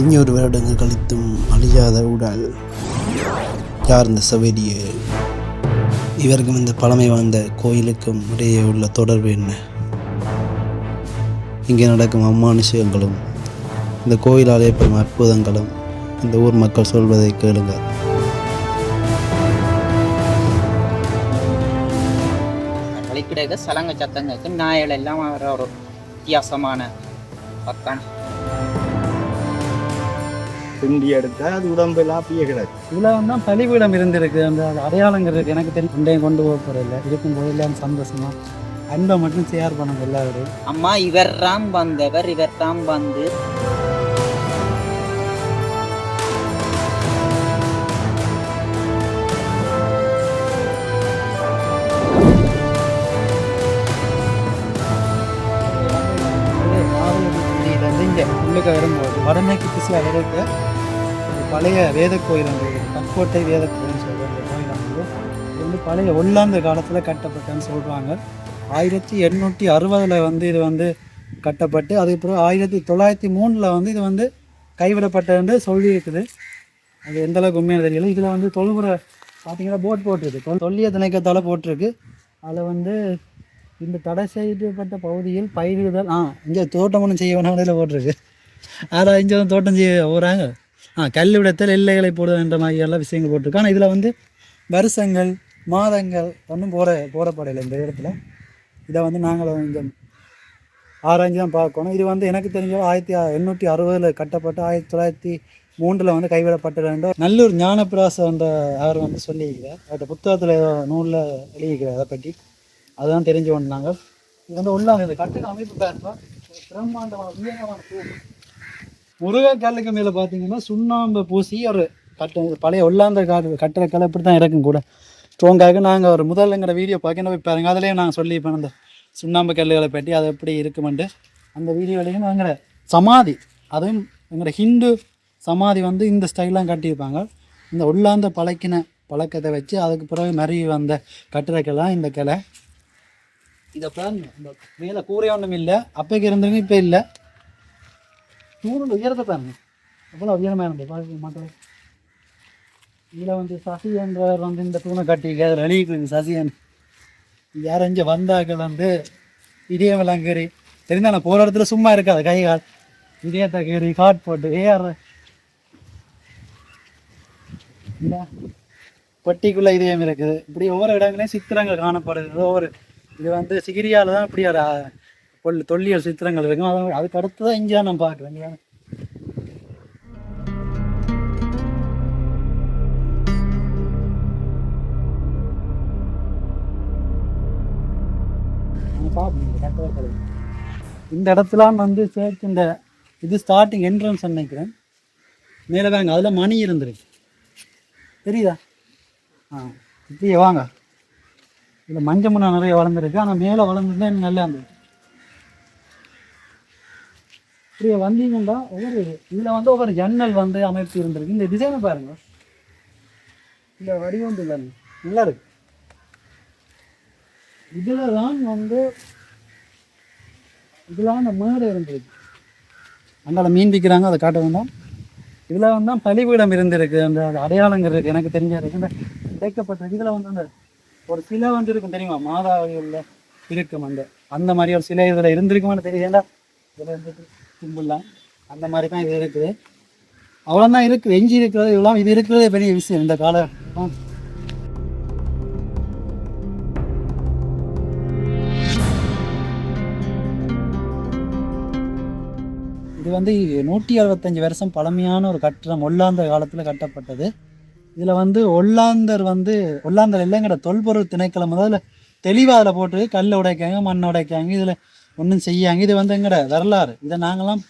அஞ்சூறு வருடங்கள் கழித்தும் அழியாத உடல் யார் இந்த செவேலிய இவருக்கும் இந்த பழமை வாய்ந்த கோயிலுக்கும் இடையே உள்ள தொடர்பு என்ன? இங்கே நடக்கும் அம்மானுஷங்களும் இந்த கோயிலால் ஏற்படும் அற்புதங்களும் இந்த ஊர் மக்கள் சொல்வதை கேளுங்கள். வழிக்கிடையில சலங்க சத்தங்களுக்கு நாயல் எல்லாம் வர ஒரு வித்தியாசமான பக்கம். பிண்டி எடுத்தா அது உடம்பெல்லாம் அப்படியே கிடக்கு. இதில் வந்து தான் பலிபீடம் இருந்திருக்கு. அந்த அடையாளங்கள் இருக்குது எனக்கு தெரியும் கொண்டையும் கொண்டு போக போகிறதில்ல இருக்கும் போதெல்லாம் சந்தோஷமா அன்பை மட்டும் ஷேர் பண்ணுங்க எல்லாரும் அம்மா இவர்தான் வந்தவர் இவர்தான் வந்து இங்கே வரும்போது வடமேற்கு திசையாக இருக்க ஒரு பழைய வேத கோயில் அந்த கற்கோட்டை வேத கோயில்னு சொல்கிற அந்த கோயில் வந்து இது வந்து பழைய ஒல்லாந்த காலத்தில் கட்டப்பட்டன்னு சொல்கிறாங்க ஆயிரத்தி எண்ணூற்றி அறுபதில் வந்து இது வந்து கட்டப்பட்டு அதுக்கப்புறம் ஆயிரத்தி தொள்ளாயிரத்தி மூணில் வந்து இது வந்து கைவிடப்பட்டதுன்னு சொல்லியிருக்குது. அது எந்த அளவுக்கு உண்மையாக தெரியல. இதில் வந்து தொழுமுறை பார்த்தீங்கன்னா போட் போட்டிருக்கு. தொல்லிய திணைக்கத்தால் போட்டிருக்கு. அதில் வந்து இந்த தடை செய்யப்பட்ட பகுதியில் பயிரிடுதல் ஆ இங்கே தோட்டம் ஒன்றும் செய்ய வேணாம் போட்டிருக்கு. ஆனால் இங்கே தோட்டம் செய்ய போகிறாங்க ஆ கல்விடத்தில் எல்லைகளை போடுவது என்ற மாதிரி எல்லாம் விஷயங்கள் போட்டிருக்கு. ஆனால் இதில் வந்து வருஷங்கள் மாதங்கள் ஒன்றும் போட போடப்படலை இந்த இடத்துல. இதை வந்து நாங்கள் இங்கே ஆராய்ஞ்சு தான் பார்க்கணும். இது வந்து எனக்கு தெரிஞ்ச ஆயிரத்தி எண்ணூற்றி அறுபதில் கட்டப்பட்டு ஆயிரத்தி தொள்ளாயிரத்தி மூன்றில் வந்து கைவிடப்பட்டது நல்லூர் ஞானப்பிராசம் என்ற அவர் வந்து சொல்லியிருக்கிறார். அவர்கிட்ட புத்தகத்தில் ஏதோ நூலில் எழுதியிருக்கிறார் அதை பற்றி. அதுதான் தெரிஞ்சு கொண்டாங்க இது வந்து உள்ள இந்த கட்டிட அமைப்பு பாருப்பா பிரம்மாண்டமான உயரமான முருகன் கல்லுக்கு மேலே பார்த்தீங்கன்னா சுண்ணாம்பு பூசி ஒரு கட்ட பழைய உள்ளாந்த காடு கலை இப்படி தான் இருக்கும் கூட. ஸ்ட்ராங்காக நாங்கள் ஒரு முதல்ல வீடியோ பார்க்கணும். போய் பாருங்க அதிலேயே நாங்கள் சொல்லியிருப்போம் அந்த சுண்ணாம்பு கல்லுகளை பற்றி அது எப்படி இருக்குமெண்டு அந்த வீடியோலையும் எங்களோட சமாதி அதுவும் எங்களோட ஹிந்து சமாதி வந்து இந்த ஸ்டைலாம் கட்டியிருப்பாங்க. இந்த உள்ளாந்த பழக்கின பழக்கத்தை வச்சு அதுக்கு பிறகு மருவி வந்த கட்டுறக்கெல்லாம் இந்த கிளை இதை பிளான் இந்த மேலே கூரை ஒன்றும் இல்லை அப்போக்கு இருந்தவங்க இப்போ இல்லை. தூணோட உயரத்தை பாருங்க எவ்வளோ உயரமாக இருந்தது பார்க்க மாட்டோம் இதில் வந்து சசி என்றவர் வந்து இந்த தூணை கட்டி அதில் வெளியிட்டு சசியன் யார் இங்கே வந்தாக்கள் வந்து இதயமெல்லாம் கீறி தெரிந்தா நான் போகிற இடத்துல சும்மா இருக்காது கை கால் இதயத்தை கீறி காட் போட்டு ஏஆர் இல்லை பொட்டிக்குள்ள இதயம் இருக்குது இப்படி ஒவ்வொரு இடங்களையும் சித்திரங்கள் காணப்படுது ஒவ்வொரு இது வந்து சிகிரியால் தான் இப்படி ஒரு பொல் தொல்லியல் சித்திரங்கள் இருக்கும். அதான் அதுக்கு அடுத்து தான் இங்கே நான் பார்க்குறேன் இந்த இடத்துலாம் வந்து சேர்த்து இந்த இது ஸ்டார்டிங் என்ட்ரன்ஸ் நினைக்கிறேன். மேலே வாங்க அதில் மணி இருந்துருக்கு. தெரியுதா? ஆ இப்படியே வாங்க. இதில் மஞ்சள் மண்ணா நிறைய வளர்ந்துருக்கு. ஆனால் மேலே வளர்ந்துருந்தா எனக்கு நல்லா இருந்தது இப்படி வந்தீங்கன்னா ஒவ்வொரு இதில் வந்து ஒவ்வொரு ஜன்னல் வந்து அமைப்பு இருந்திருக்கு. இந்த டிசைனை பாருங்க. இந்த வடிவம் பாருங்க. நல்லா இருக்கு. இதில் தான் வந்து இதில் அந்த மேடை இருந்திருக்கு. அங்கால மீன் விற்கிறாங்க அதை காட்ட வேண்டாம். இதில் வந்து பழிவிடம் பலிபீடம் இருந்திருக்கு. அந்த அடையாளங்கள் இருக்குது எனக்கு தெரிஞ்ச இருக்கு இந்த கிடைக்கப்பட்ட இதில் வந்து அந்த ஒரு சிலை வந்து இருக்கும் தெரியுமா? மாதாவில் இருக்கும் அந்த அந்த மாதிரி ஒரு சிலை இதில் இருந்திருக்குமான்னு தெரியல இதில் இருந்துட்டு கும்பிடலாம். அந்த மாதிரி தான் இது இருக்குது. அவ்வளோதான் இருக்குது. எஞ்சி இருக்கிறது இவ்வளோ இது இருக்கிறதே பெரிய விஷயம் இந்த கால இது வந்து நூற்றி அறுபத்தஞ்சு வருஷம் பழமையான ஒரு கட்டிடம் ஒல்லாந்த காலத்தில் கட்டப்பட்டது. இதில் வந்து ஒல்லாந்தர் வந்து ஒல்லாந்தர் இல்லைங்கிற தொல்பொருள் திணைக்களம் முதல்ல தெளிவாக அதில் போட்டு கல் உடைக்காங்க மண் உடைக்காங்க. இதில் ஒன்றும் செய்யாங்க. இது வந்து எங்கட வரலாறு. இதை நாங்களாம்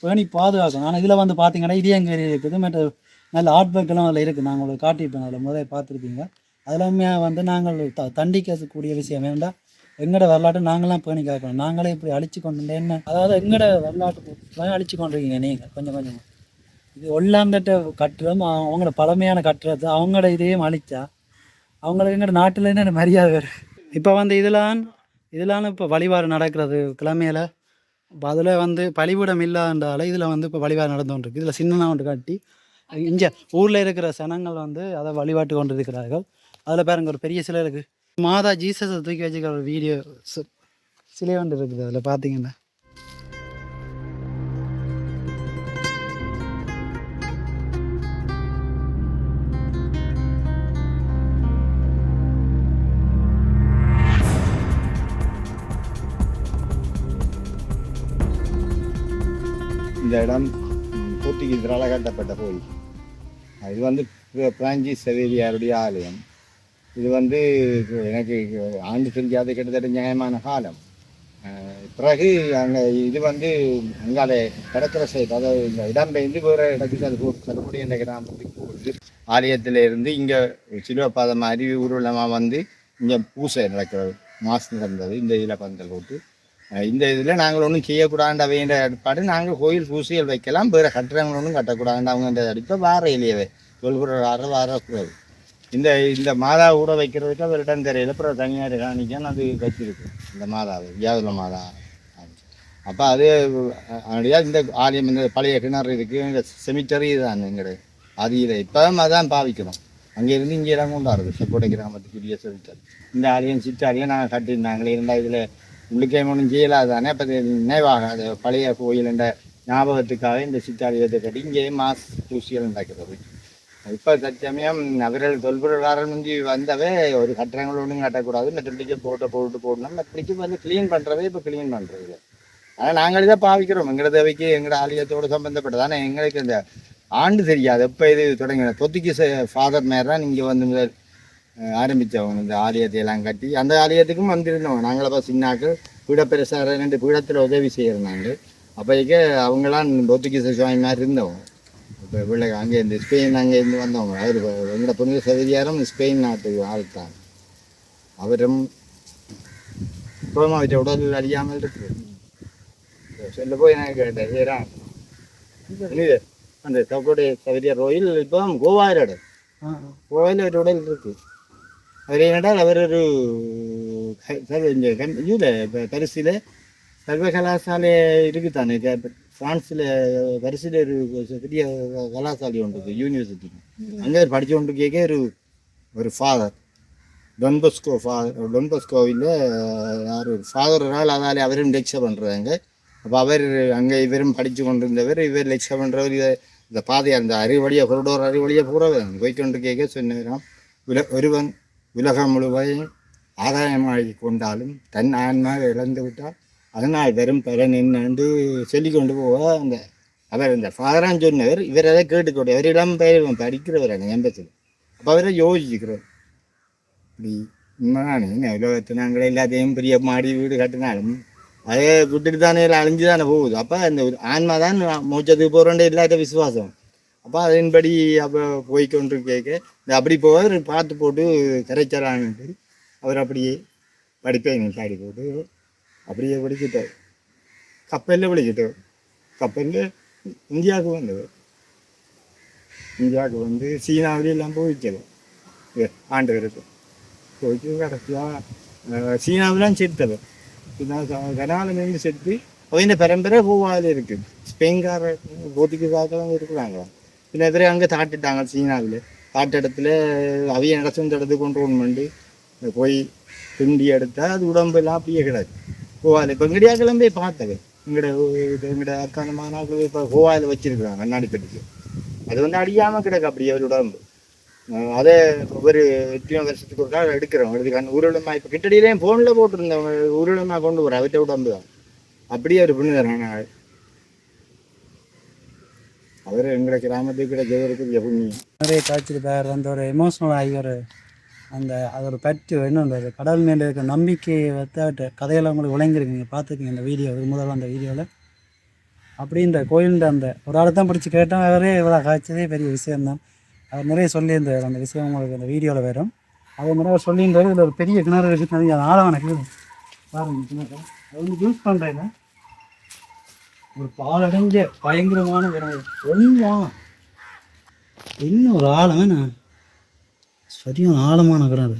பேணி பாதுகாக்கணும். ஆனால் இதில் வந்து பார்த்தீங்கன்னா இடியங்கரி இருக்குது மற்ற நல்ல ஆர்ட் ஒர்க்கெல்லாம் அதில் இருக்குது நாங்கள் உங்களுக்கு காட்டியிருப்பேன். அதில் முதல்ல பார்த்துருப்பீங்க. அதெல்லாமே வந்து நாங்கள் த தண்டிக்கக்கூடிய விஷயம் வேண்டாம் எங்களோட வரலாற்றை நாங்களாம் பேணி காக்கணும். நாங்களே இப்படி அழிச்சு கொண்டு என்ன? அதாவது எங்கட வரலாற்று அழிச்சு கொண்டிருக்கீங்க நீங்கள் கொஞ்சம் கொஞ்சம். இது ஒல்லாந்தட்ட கட்டுறம் அவங்க- அவங்களோட பழமையான கட்டுறது அவங்களோட இதையும் அழிச்சா அவங்களுக்கு எங்களோட நாட்டில் என்ன மரியாதை வேறு இப்போ வந்து இதெல்லாம் இதெல்லாம் இப்போ வழிபாடு நடக்கிறது கிழமையில. இப்போ அதில் வந்து பலிபீடம் இல்லாததால இதில் வந்து இப்போ வழிபாடு நடந்து கொண்டிருக்கு. இதில் சின்னதாக ஒன்று காட்டி இங்கே ஊரில் இருக்கிற சனங்கள் வந்து அதை வழிபாட்டு கொண்டு இருக்கிறார்கள் அதில் பாருங்க ஒரு பெரிய சிலை இருக்குது மாதா ஜீசஸை தூக்கி வச்சுக்கிற ஒரு வீடியோ சிலை ஒன்று இருக்குது அதில் பார்த்தீங்கன்னா. இந்த இடம் ம், போர்த்துகீசரால் கட்டப்பட்ட கோயில். இது வந்து பிராஞ்சி பிரான்சிஸ் செவேரியாருடைய ஆலயம். இது வந்து எனக்கு ஆண்டு தெரிஞ்சாது கிட்டத்தட்ட நியாயமான காலம். பிறகு அங்கே இது வந்து அங்காலே கடற்கரை சைடு அதாவது இந்த இடம்பெயர்ந்து வேறு இடத்துக்கு அது போ- என்ற கிராமத்துக்கு போகுது. ஆலயத்தில் இருந்து இங்கே சிலுவப்பாதம் அறிவி ஊர்வலமாக வந்து இங்கே பூசை நடக்கிறது மாசம் நடந்தது இந்த இதில் பந்தல் போட்டு. இந்த இதில் நாங்கள் ஒன்றும் செய்யக்கூடாது வேண்ட ஏற்பாடு. நாங்கள் கோயில் பூசிகள் வைக்கலாம் வேறு கட்டுறவங்க ஒன்றும் கட்டக்கூடாது அவங்க இப்போ வார இல்லையவே சொல்கிற வார வாரக்கூடாது இந்த இந்த மாதா ஊற வைக்கிறதுக்கு அவர் இடம் தெரியல. அப்புறம் தனியார் காணிக்கான்னு அது வச்சிருக்கு. இந்த மாதாவை வியாதுல மாதா. அப்போ அது அப்படியா இந்த ஆலயம் இந்த பழைய கிணறு இருக்குது இந்த செமிட்டரி தான் அது ஆதியில் இப்போ அதான் பாவிக்கிறோம் அங்கேருந்து இங்கே இடம் கொண்டாடுது செப்போட்டை கிராமத்துக்குரிய செமிட்டர் இந்த ஆலயம் சிற்றாலயம் நாங்கள் கட்டியிருந்தாங்களே. இருந்தால் இதில் உள்ளுக்கே ஒன்றும் செய்யலாது தானே அப்போ நினைவாக அது பழைய கோயில் என்ற ஞாபகத்துக்காக இந்த சித்தாலயத்தை கட்டி இங்கேயே மாஸ் பூசிகள் நடக்கிறது இப்போ தற்சமயம் அவர்கள் தொல்பொருளாளர் முந்தி வந்தவே ஒரு கட்டணங்கள் ஒன்றும் கட்டக்கூடாது. மெத்தடிக்கு போட்டு போட்டு போடணும். மெத்தடிக்கு வந்து க்ளீன் பண்ணுறதே இப்போ க்ளீன் பண்ணுறது ஆனால் நாங்கள் தான் பாவிக்கிறோம். எங்களோட தேவைக்கு எங்களோட ஆலயத்தோடு சம்மந்தப்பட்டதானே ஆனால் எங்களுக்கு இந்த ஆண்டு தெரியாது. எப்போ இது தொடங்கின? தொத்திக்கு ஃபாதர் மேர் தான் இங்கே வந்து முதல் அஹ், ஆரம்பிச்சவங்க இந்த ஆலயத்தை எல்லாம் கட்டி அந்த ஆலயத்துக்கும் வந்திருந்தோம் நாங்கள் அப்போ சின்னாக்கள் பீடப்பெருசார ரெண்டு பீடத்தில் உதவி செய்யிருந்தாங்க அப்போதைக்கு அவங்களாம் பொத்துக்கிச சுவாமி மாதிரி இருந்தவங்க. இப்போ பிள்ளை அங்கே இந்த ஸ்பெயின் அங்கே இருந்து வந்தவங்க. அவர் எங்களோட புனித சதிரியாரும் ஸ்பெயின் நாட்டு ஆள் தான் அவரும் இப்போமா அவற்றை உடல் அழியாமல் இருக்கு சொல்ல போய் நான் கேட்டேன் ஏரா அந்த தக்கோடைய சதிரியார் கோயில் இப்போ கோவாயிரோட கோயில் ஒரு உடல் இருக்கு. அவர் என்னடால் அவர் ஒரு க- சர்வ- இந்த கம்- இதுல ப- பரிசில் சர்வ கலாசாலை இருக்கு தானே ஃப்ரான்ஸில் பரிசில் ஒரு பெரிய கலாசாலை ஒன்று இருக்கு யூனிவர்சிட்டி. அங்கே படித்து கொண்டு கேட்க ஒரு ஒரு ஃபாதர் டொன்பஸ்கோ ஃபாதர் டொன்பஸ்கோவில் யார் ஒரு ஃபாதர் ஒரு ஆள் அதால் அவரும் லெக்சர் பண்ணுறாங்க அப்போ அவர் அங்கே இவரும் படித்து கொண்டிருந்தவர் இவர் லெக்சர் பண்ணுறவர் இதை இந்த பாதையாக இந்த அறிவழியாக கொரிடோர் அறிவழியாக பூரவன் போய்க்கொண்டு கேட்க சொன்னாராம் ஒருவன் உலகம் முழுவதையும் ஆதாயமாகி கொண்டாலும் தன் ஆன்மாவை இழந்துவிட்டால் அதனால் வெறும் பலன் என்னன்னு சொல்லி கொண்டு போக அந்த அவர் இந்த ஃபாதரான் சொன்னவர் இவர் அதை கேட்டுக்கொண்டு அவர் இளம் பெயர் படிக்கிறவர் அந்த எம்பத்தில் அப்போ அவரை யோசிச்சுக்கிறோம் இப்படி உண்மைதானே என்ன உலகத்தை நாங்கள் எல்லாத்தையும் பெரிய மாடி வீடு கட்டினாலும் அதே விட்டுட்டு தானே அழிஞ்சு தானே போகுது. அப்போ அந்த ஆன்மா தான் மூச்சத்துக்கு போகிறோன்ற எல்லாத்த விசுவாசம். அப்போ அதன்படி அப்போ போய்க்கொண்டு கேட்க இந்த அப்படி போவார் பார்த்து போட்டு கரைச்சலான்ட்டு அவர் அப்படியே படிப்பேன் பாடி போட்டு அப்படியே படிச்சுட்டார் கப்பலில் படிச்சுட்டார் கப்பலில் இந்தியாவுக்கு வந்தவர். இந்தியாவுக்கு வந்து சீனாவில எல்லாம் போயிச்சது ஆண்டு இருக்கு போயிட்டு கடைசியாக சீனாவிலாம் செத்தவர். கனாலிலேருந்து செத்து அவங்க பரம்பரை பூவாவில் இருக்கு ஸ்பெயின்கார போர்த்துகீசாக்கெல்லாம் இருக்கிறாங்க சில பேர் அங்கே தாட்டிட்டாங்க சீனாவில். தாட்ட இடத்துல அவிய நடச்சும் இடத்துக்கு கொண்டு ஒன்று பண்ணி போய் திண்டி எடுத்தால் அது உடம்பெல்லாம் அப்படியே கிடாது கோவாயில் இப்போ இங்கடியா கிளம்பி பார்த்தது எங்கட எங்கட அக்கான மாநாக்கள் இப்போ கோவாயில் வச்சிருக்கிறாங்க கண்ணாடி பெட்டிக்கு. அது வந்து அடியாமல் கிடக்கு அப்படியே ஒரு உடம்பு. அதே ஒரு எத்தனையோ வருஷத்துக்கு ஒரு நாள் எடுக்கிறோம். எடுத்துக்கான உருளமா இப்போ கிட்டடியிலேயும் ஃபோனில் போட்டிருந்தவங்க உருளமா கொண்டு வர அவற்ற உடம்பு தான். அப்படியே ஒரு புண்ணியரான ஆள். அவர் எங்களை கிராமத்துக்கு கிடைச்சவருக்கு எப்பவுமே நிறைய காட்சி பேர் அந்த ஒரு எமோஷனல் ஆகி ஒரு அந்த அதோட ஒரு பற்று அந்த கடல் மேலே இருக்க நம்பிக்கையை வைத்து கதையெல்லாம் உங்களுக்கு விளங்கிருக்கீங்க பார்த்துருக்கீங்க இந்த வீடியோ முதல்ல அந்த வீடியோவில் அப்படின்ற இந்த அந்த ஒரு ஆளை தான் பிடிச்சி கேட்டோம் அவரே இவ்வளோ காய்ச்சதே பெரிய விஷயம்தான் அவர் நிறைய சொல்லியிருந்தார் அந்த விஷயம் உங்களுக்கு அந்த வீடியோவில் வரும் அதே மாதிரி அவர் சொல்லியிருந்தார் இதில் ஒரு பெரிய கிணறு இருக்குது அது ஆழமான கிணறு பாருங்க கிணறு அது வந்து யூஸ் பண்ணுறேங்க ஒரு பாலடைஞ்ச பயங்கரமான கிணறு ஒன்றும் இன்னும் ஒரு ஆழம் வேணும் சரியான ஆழமான கிணறு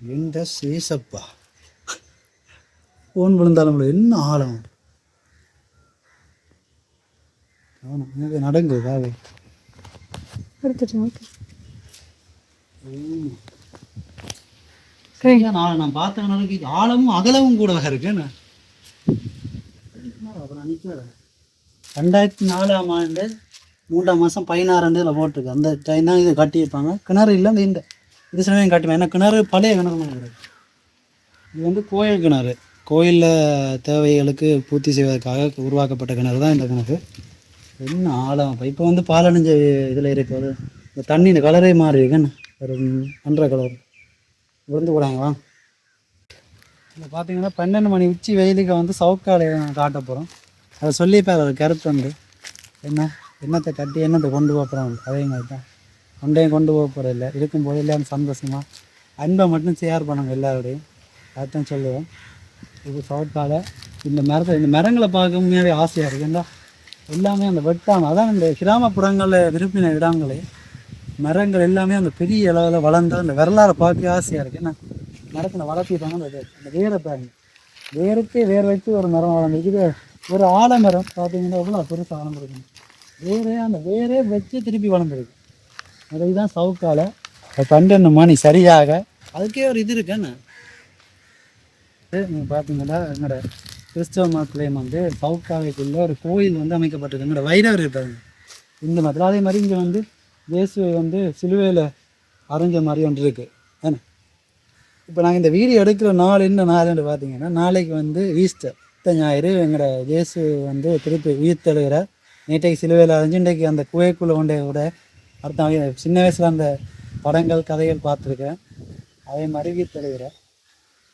இந்த சேசப்பா ஃபோன் விழுந்தாலும். என்ன ஆழம்? எனக்கு நடங்குது காவே நான் பார்த்த நாளைக்கு ஆழமும் அகலமும் கூட இருக்கு. என்ன? அப்புறம் ரெண்டாயிரத்தி நாலாம் ஆண்டு மூன்றாம் மாதம் பதினாறாம் தேதியில் போட்டிருக்கு. அந்த டைம் தான் இது கட்டியிருப்பாங்க. கிணறு இல்லை இந்த இந்த இது சமயம் காட்டுவேன். ஏன்னா கிணறு பழைய கிணறு மாதிரி இது வந்து கோயில் கிணறு. கோயிலில் தேவைகளுக்கு பூர்த்தி செய்வதற்காக உருவாக்கப்பட்ட கிணறு தான் இந்த கிணறு. என்ன ஆழம். இப்போ வந்து பாலடைஞ்ச இதில் இருக்குது இந்த தண்ணி இந்த கலரே மாறி இருக்குன்னு ஒரு கலர். விழுந்து கூடாங்களா இதில் பார்த்தீங்கன்னா பன்னெண்டு மணி உச்சி வெயிலுக்கு வந்து சவுக்காலை காட்ட போகிறோம் அதை சொல்லிப்பார் ஒரு கருத்து வந்து என்ன? என்னத்தை கட்டி என்னத்தை கொண்டு போக போகிறோம் அதே மாதிரி தான் ஒன்றையும் கொண்டு போக போகிறதில்ல இருக்கும்போது எல்லாம் சந்தோஷமாக அன்பை மட்டும் ஷேர் பண்ணுங்க எல்லாரோடையும். அதான் சொல்லுவேன். இது சவுக்காலை இந்த மரத்தை இந்த மரங்களை பார்க்க உண்மையாகவே ஆசையாக இருக்குங்களா எல்லாமே அந்த வெட்டாம. அதான் இந்த கிராமப்புறங்களில் விரும்பின இடங்களே மரங்கள் எல்லாமே அந்த பெரிய அளவில் வளர்ந்து அந்த வரலாறை பார்க்க ஆசையாக இருக்குது ஏன்னா மரத்தில் வளர்த்திட்டாங்க அந்த வேரை பாருங்க. வேருக்கே வேர் வச்சு ஒரு மரம் வளர்ந்துருக்குது. ஒரு ஆலமரம் பார்த்தீங்கன்னா எவ்வளோ பெருசாக வளர்ந்துருக்கு வேரே அந்த வேரே வச்சு திருப்பி வளர்ந்துருக்கு. இதுதான் சவுக்கால. பன்னெண்டு மணி சரியாக. அதுக்கே ஒரு இது இருக்கு நீங்கள் பார்த்தீங்கன்னா எங்களோட கிறிஸ்தவ மதத்துலேயும் வந்து சவுக்காவைக்குள்ள ஒரு கோயில் வந்து அமைக்கப்பட்டிருக்கு. எங்களோட வைரவர் இருப்பாங்க இந்த மதத்தில். அதே மாதிரி இங்கே வந்து இயேசுவை வந்து சிலுவையில் அரைஞ்ச மாதிரி ஒன்று இருக்குது ஏன்னா இப்போ நாங்கள் இந்த வீடியோ எடுக்கிற நாள் என்ன நாள்னு பார்த்தீங்கன்னா நாளைக்கு வந்து ஈஸ்டர். அடுத்த ஞாயிறு எங்களோட இயேசு வந்து திருப்பி உயிர் தழுகிற நேற்றைக்கு சிலுவையில் அறிஞ்சு இன்றைக்கு அந்த குகைக்குள்ளே கொண்டே கூட அடுத்த சின்ன வயசில் அந்த படங்கள் கதைகள் பார்த்துருக்கேன் அதே மாதிரி உயிர்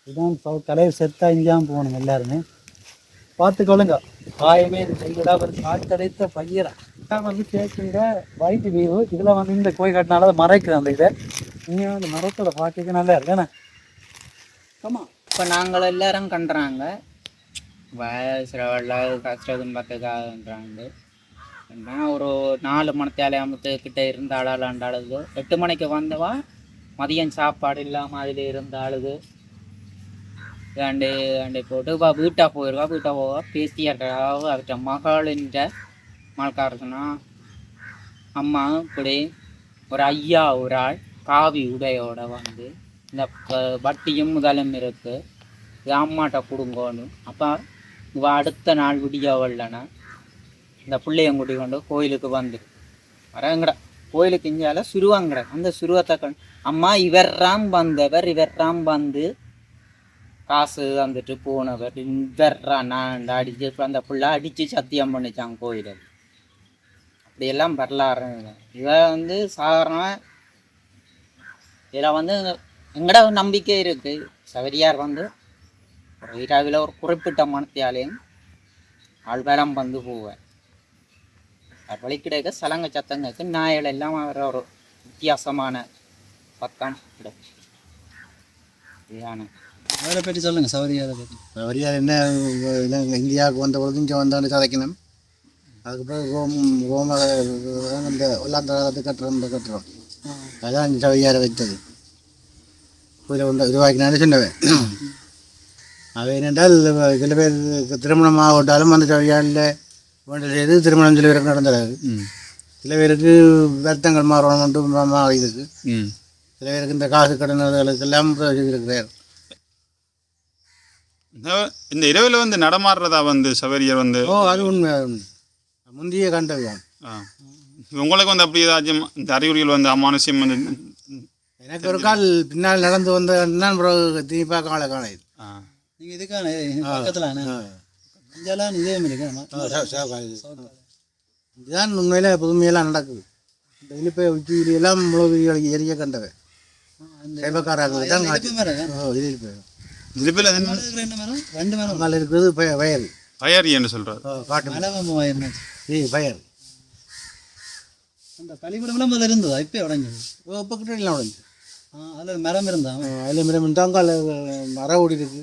இதுதான் சவு தலைவர் செத்தா போகணும் எல்லாருமே. பார்த்துக்கொள்ளுங்க. காயமே செய்யலாம் ஒரு காற்றடைத்த பையரா. வந்து கேட்குற வயிற்று வியூ இதில் வந்து இந்த கோயில் கட்டினால அதை மறைக்குது அந்த இதை. இங்கே அந்த மரத்தோட பார்க்க நல்லா இருக்கு ஆமாம் இப்போ நாங்கள் எல்லாரும் கண்டுறாங்க வயசுல கஷ்ட துன்பத்துக்காகன்றாங்க என்ன ஒரு நாலு மணத்தாலே அமத்து கிட்ட இருந்த ஆளாண்டு அழுது எட்டு மணிக்கு வந்தவா? மதியம் சாப்பாடு இல்லாமல் அதில் இருந்த அழுது அண்டு போட்டு வா வீட்டாக போயிடுவா வீட்டாக போவா பேசியாட்டாவோ அவற்ற மகளின்ற மழைக்காரசுனா அம்மா இப்படி ஒரு ஐயா ஒரு ஆள் காவி உடையோட வந்து இந்த வட்டியும் முதலும் இருக்குது இது அம்மாட்ட கொடுங்கோன்னு. அப்போ இவ அடுத்த நாள் விடிய வரலனா இந்த பிள்ளையன் கூட்டி கொண்டு கோயிலுக்கு வந்து வரங்கடா. கோயிலுக்கு இஞ்சால சுருவாங்கடா அந்த சுருவத்தை கண் அம்மா இவர்ராம் வந்தவர் இவர்ராம் வந்து காசு வந்துட்டு போனவர் இவர்ரா நான் அடிச்சு அந்த பிள்ளை அடித்து சத்தியம் பண்ணிச்சான் கோயிலில். அப்படியெல்லாம் வரலாறு. இவ வந்து சாதாரண இதில் வந்து எங்கட நம்பிக்கை இருக்குது சவரியார் வந்து ஒரு இரவில் ஒரு குறிப்பிட்ட மனத்தியாலையும் ஆழ்வேலம் வந்து போவேன் வழி கிடைக்க சலங்க சத்தங்களுக்கு நாயல் எல்லாம் வர ஒரு வித்தியாசமான சத்தம் கிடைக்கும் இதுதானே அவரை பற்றி சொல்லுங்க சௌரியாரை பற்றி. வரியார் என்ன இந்தியாவுக்கு வந்த பொழுது இங்கே வந்தோடனே சதைக்கணும். அதுக்கப்புறம் ரோம் ரோம இந்த ஒல்லாந்தரத்து கட்டுறோம் இந்த கட்டுறோம் அதான் சவையாரை வைத்தது. இதில் வந்து உருவாக்கினான்னு சொன்னவன். அவை என்னென்றால் சில பேர் திருமணம் ஆகட்டாலும் அந்த சவையாரில் வேண்டது திருமணம் சில பேருக்கு நடந்துடாது சில பேருக்கு வருத்தங்கள் மாறணும் மாறியதுக்கு சில பேருக்கு இந்த காசு கடன்களுக்கு எல்லாம் இருக்கிறார் இந்த- இரவில் வந்து நடமாடுறதா வந்து சவேரியர் வந்து ஓ அது உண்மை முந்தைய கண்டதுதான். உங்களுக்கு வந்து அப்படி ஏதாச்சும் இந்த அறிகுறிகள் வந்து அமானுஷ்யம் வந்து எனக்கு ஒரு கால் பின்னால் நடந்து வந்தேன் பிறகு திரும்பி பார்க்க ஆளை காண ஆ. நீங்கள் இதுக்கான பக்கத்தில் அஞ்செல்லாம் இதே மாதிரி இதுதான் உண்மையில புதுமையெல்லாம் நடக்குது. இந்த இழுப்பை உச்சியிலெல்லாம் முழுவதுகளை எரிய கண்டவன் சைவக்காராக தான் ரெண்டு மரம்? மரம். அங்கால இருக்கிறது பய வயல். பயரி என்று சொல்றாரு. ஓ, காட்டு மலை வயல் அந்த பள்ளிக்கூடம்லாம் முதல்ல இருந்ததா? இப்போ உடஞ்சது. இப்போ கிட்ட எல்லாம் உடஞ்சி அதில் மரம் இருந்தா? அதில் மிரம் தாங்கால மர ஓடி இருக்கு